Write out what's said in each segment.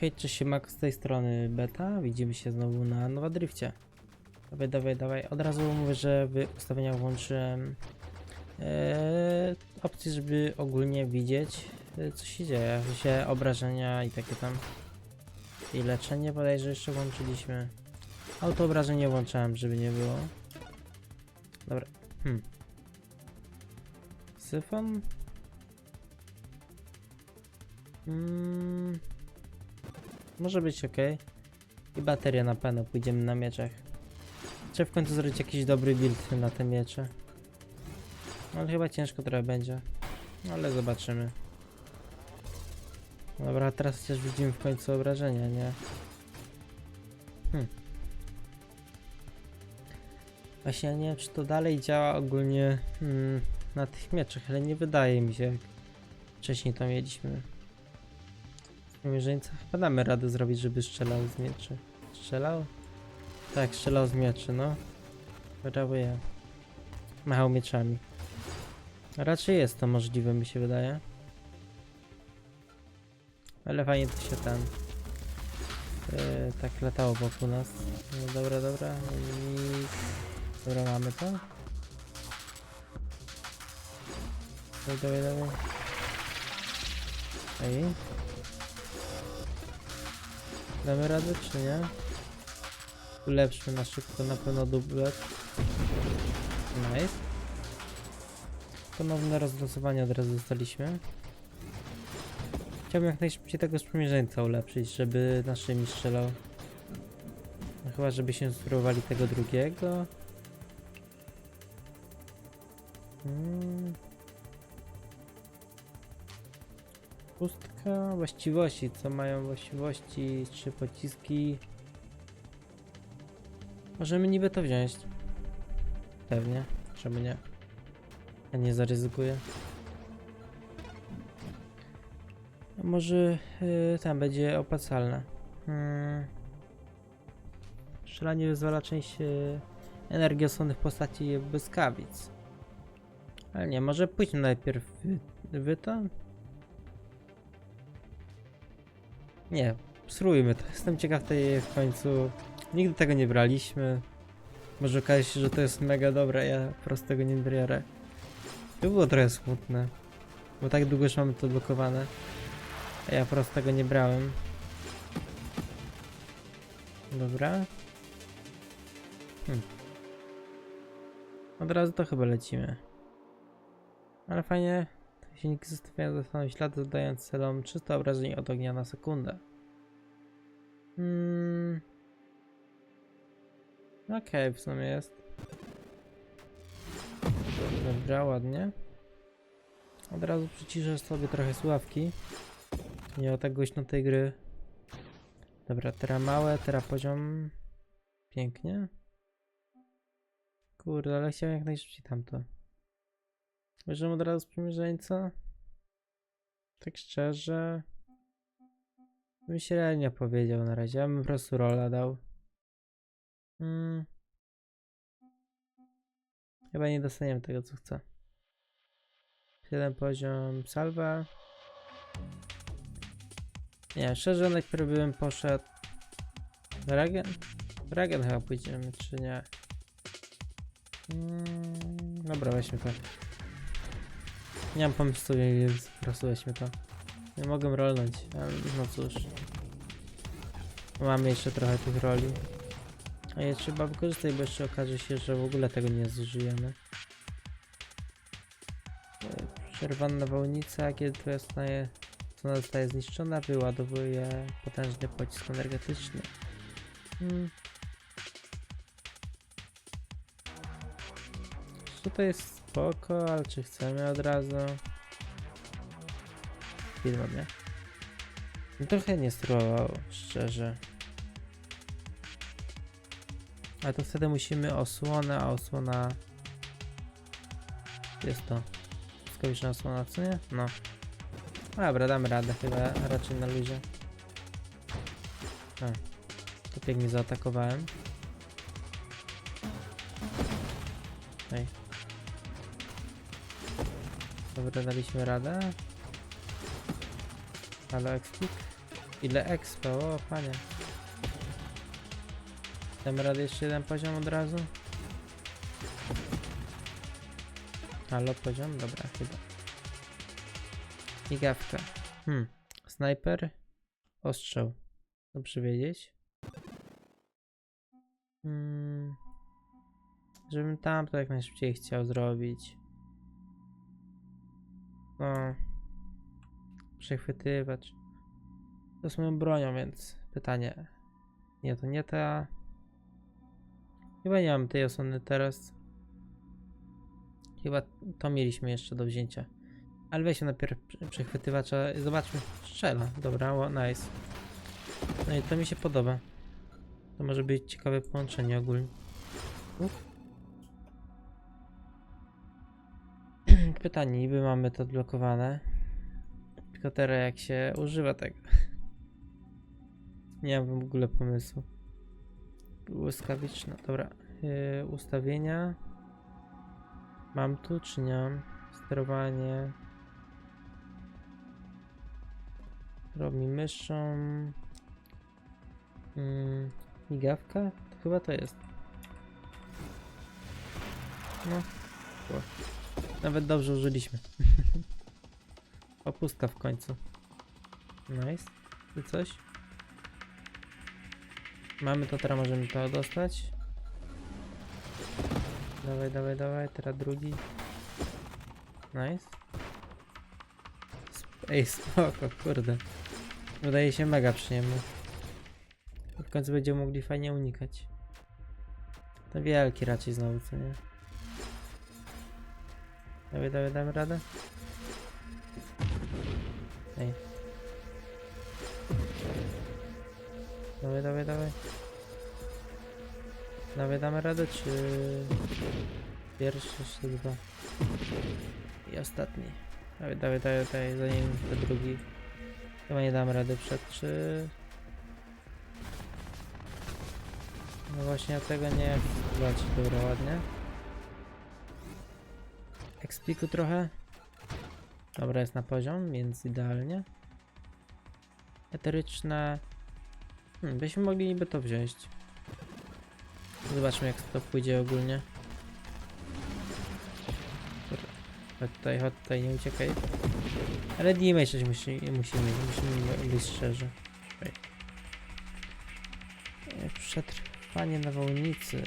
Hej, cześć, Max z tej strony Beta. Widzimy się znowu na Nowa Drifcie. Dawaj, dawaj, dawaj. Od razu mówię, że w ustawieniach włączyłem e, opcję, żeby ogólnie widzieć, e, co się dzieje. W sensie obrażenia i takie tam. I leczenie bodajże jeszcze włączyliśmy. Auto obrażenie włączałem, żeby nie było. Dobra. Hmm. Syfon? Mm, może być ok. I bateria na pewno, pójdziemy na mieczach. Trzeba w końcu zrobić jakiś dobry build na te miecze. No, Ale chyba ciężko trochę będzie. No, Ale zobaczymy. Dobra, teraz też widzimy w końcu obrażenia, nie? Hmm. Właśnie ja nie wiem, czy to dalej działa ogólnie mm, na tych mieczach, ale nie wydaje mi się, jak wcześniej to mieliśmy. Mierzeńca chyba damy radę zrobić, żeby strzelał z mieczy. Strzelał? Tak, strzelał z mieczy, no. Brawo ja. Machał mieczami. Raczej jest to możliwe, mi się wydaje. Ale fajnie to się tam yy, tak latało wokół nas. No dobra, dobra. I... Dobra, mamy to. Dawaj, dawaj, dawaj. Ej. Damy radę, czy nie? Ulepszmy na szybko, na pewno dublet. Nice. Ponowne rozlosowanie od razu dostaliśmy. Chciałbym jak najszybciej tego sprzymierzeńca ulepszyć, żeby naszymi strzelał. No chyba, żeby się spróbowali tego drugiego. Hmm. Pustka właściwości, co mają właściwości, trzy pociski. Możemy niby to wziąć. Pewnie, czemu nie? Ja nie zaryzykuję. A może yy, tam będzie opłacalne. Hmm. Wyzwala część yy, energii osobnych postaci błyskawic. Ale nie, może pójdźmy najpierw wy, wy to? Nie, spróbujmy to. Jestem ciekaw tej w końcu. Nigdy tego nie braliśmy. Może okaże się, że to jest mega dobre, ja po prostu tego nie biorę. To było trochę smutne. Bo tak długo już mamy to blokowane. A ja po prostu tego nie brałem. Dobra. Hmm. Od razu to chyba lecimy. Ale fajnie. Silniki zostawiają zostaną ślady, dodając celom 300 obrażeń od ognia na sekundę. Hmm. Okej, w sumie jest. Dobra, ładnie. Od razu przyciszę sobie trochę sławki. Nie o tak głośno tej gry. Dobra, teraz małe, teraz poziom. Pięknie. Kurde, ale chciałem jak najszybciej tamto. Bierzemy od razu sprzymierzeńca. Tak szczerze. Bym średnio powiedział na razie. Ja bym po prostu rola dał. Hmm. Chyba nie dostaniemy tego co chcę. 7 poziom salwa. Nie, szczerze najpierw bym poszedł. Regen? Regen chyba pójdziemy, czy nie? Mm, dobra, weźmy to. Nie mam pomysłu, więc weźmy to. Nie mogę rolnąć, ale no cóż. Mamy jeszcze trochę tych roli. A je trzeba wykorzystać, bo jeszcze okaże się, że w ogóle tego nie zużyjemy. Przerwana nawałnica, kiedy twoja staje, co zostaje zniszczona, wyładowuje potężny pocisk energetyczny. Hmm. Tutaj jest spoko, ale czy chcemy od razu? Film, nie? No Trochę nie spróbował, szczerze. Ale to wtedy musimy osłonę, a osłona... Jest to. Błyskawiczna osłona, co nie? No. Dobra, damy radę chyba, raczej na luzie. A. To pięknie zaatakowałem. Dobra, daliśmy radę. Halo, Expik. Ile expa, o panie. Damy radę jeszcze jeden poziom od razu? Halo, poziom? Dobra, chyba. Migawka. Hmm. Snajper. Ostrzał. Dobrze wiedzieć. Hmm. Żebym tam to jak najszybciej chciał zrobić. No. Przechwytywacz. To jest moją bronią, więc pytanie. Nie, to nie ta. Chyba nie mam tej osłony teraz. Chyba to mieliśmy jeszcze do wzięcia. Ale weźmy najpierw prze- przechwytywacza. Zobaczmy. Strzela. Dobra, nice. No i to mi się podoba. To może być ciekawe połączenie ogólnie. Uf. Pytanie, niby mamy to odblokowane. Tylko teraz jak się używa tego. Nie mam w ogóle pomysłu. Błyskawiczna, dobra. Yy, ustawienia. Mam tu czy nie mam? Sterowanie. Robi myszą. Mm, migawka? To chyba to jest. No. Nawet dobrze użyliśmy. Opustka w końcu. Nice. Tu coś? Mamy to, teraz możemy to dostać. Dawaj, dawaj, dawaj, teraz drugi. Nice. Ej, spoko, kurde. Wydaje się mega przyjemny. W końcu będziemy mogli fajnie unikać. To wielki raczej znowu, co nie? Dawaj, dawaj, damy radę? Ej. Dawaj, dawaj, dawaj. Dawaj, damy radę, czy... Pierwszy, czy dwa? I ostatni. Dawaj, dawaj, dawaj, dawaj, zanim ten drugi. Chyba nie damy rady przed, czy... No właśnie, ja tego nie zobaczyć, dobra, ładnie. Expliku trochę. Dobra, jest na poziom, więc idealnie. Eteryczne. Hmm, byśmy mogli niby to wziąć. Zobaczmy jak to pójdzie ogólnie. Chodź tutaj, chodź tutaj, nie uciekaj. Ale damage coś musi, musimy, musimy być szczerzy. E, Przetrwanie nawałnicy.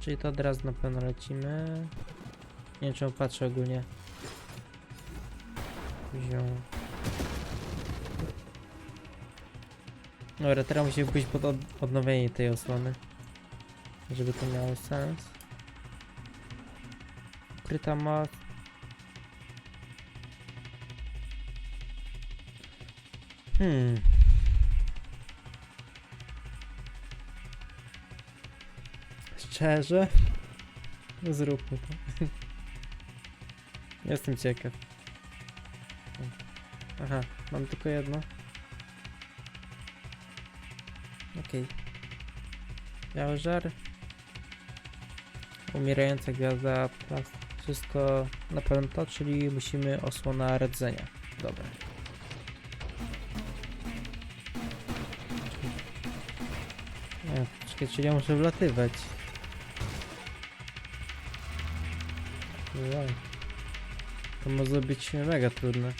Czyli to od razu na pewno lecimy. Nie wiem czemu patrzę ogólnie. Wziął. Dobra, teraz musimy pójść pod od odnowienie tej osłony. Żeby to miało sens. Ukryta moc. Hmm. Szczerze? Zróbmy to. Jestem ciekaw. Aha, mam tylko jedno. Okej. Biały żar. Umierająca gwiazda, plast. Wszystko na pewno to, czyli musimy osłona rdzenia. Dobra. Nie, czekaj, czyli ja muszę wlatywać. Wow. To może być mega trudne.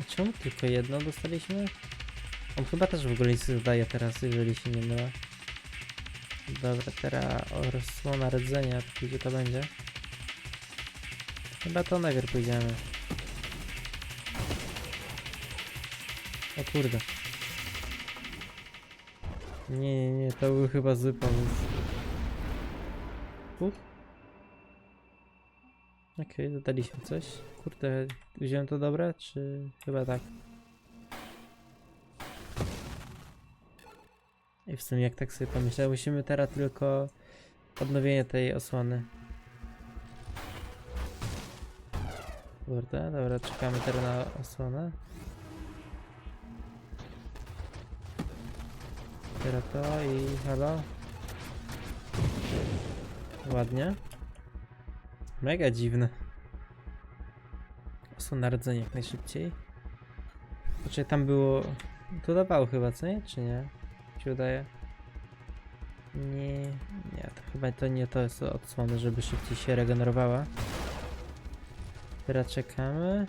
A czemu tylko jedno dostaliśmy? On chyba też w ogóle nic zdaje teraz, jeżeli się nie mylę. Dobra, teraz osłona rdzenia, gdzie to będzie? Chyba to najpierw pójdziemy. O kurde. Nie, nie, nie, to był chyba zły pomysł. Okej, dodaliśmy coś. Kurde, wziąłem to dobre, czy chyba tak? I w sumie jak tak sobie pomyślę, musimy teraz tylko odnowienie tej osłony. Kurde, dobra, czekamy teraz na osłonę. Teraz to i halo. Ładnie. Mega dziwne. Osłona rdzenia jak najszybciej. Znaczy tam było To dawało chyba, co nie? Czy nie? Się udaje. Nie, nie, to chyba to nie to jest odsłony, żeby szybciej się regenerowała. Teraz czekamy.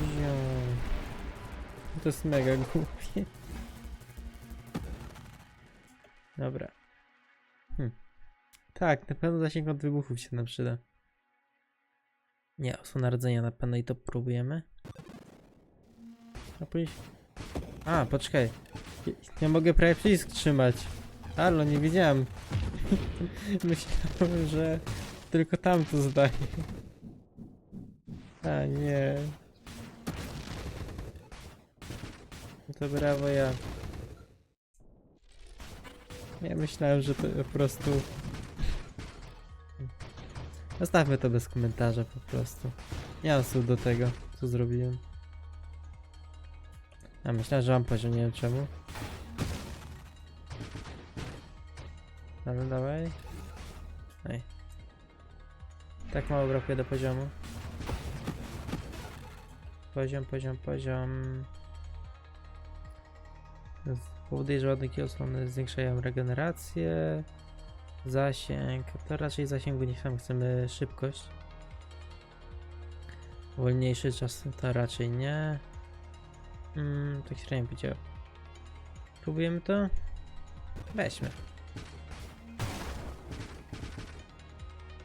Ziom. To jest mega głupie. Dobra. Hm. Tak, na pewno zasięg od wybuchów się nam przyda. Nie, osłona rdzenia na pewno i to próbujemy. A pójść. A, poczekaj. Nie mogę prawie przycisk trzymać. Halo, nie widziałem. Myślałem, że tylko tam to zdaje. A nie. No to brawo ja. Ja myślałem, że to po prostu... Zostawmy to bez komentarza po prostu. Nie mam słów do tego, co zrobiłem. A myślałem, że mam poziom, nie wiem czemu. Ale dawaj. Ej. Tak mało brakuje do poziomu. Poziom, poziom, poziom. Powoduje, że ładunki osłony zwiększają regenerację. Zasięg. To raczej zasięgu niż tam chcemy szybkość. Wolniejszy czas to raczej nie. Mm, tak średnio powiedział. Próbujemy to? Weźmy.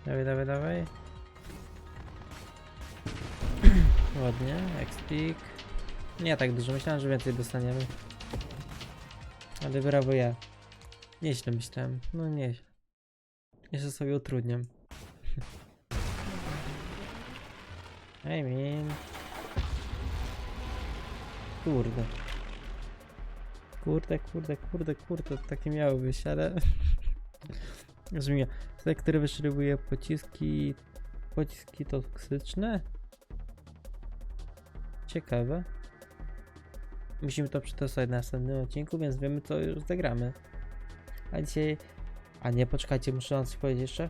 Dawaj, dawaj, dawaj. Ładnie, expik. Nie tak dużo, myślałem, że więcej dostaniemy. Ale brawo ja. Nieźle myślałem, no nieźle. Jeszcze sobie utrudniam. I mean... Kurde. Kurde, kurde, kurde, kurde, takie miało być, ale... Rozumiem. Sektor wyszczeliwuje pociski... Pociski toksyczne? Ciekawe. Musimy to przetestować na następnym odcinku, więc wiemy co już zagramy. A dzisiaj... A nie, poczekajcie, muszę wam coś powiedzieć jeszcze.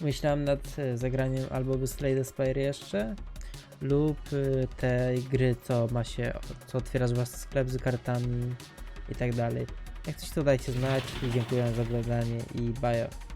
Myślałem nad e, zagraniem albo by Slay Spire jeszcze, lub y, tej gry, co ma się, co otwierasz własny sklep z kartami i tak dalej. Jak coś to dajcie znać i dziękuję za oglądanie i bye.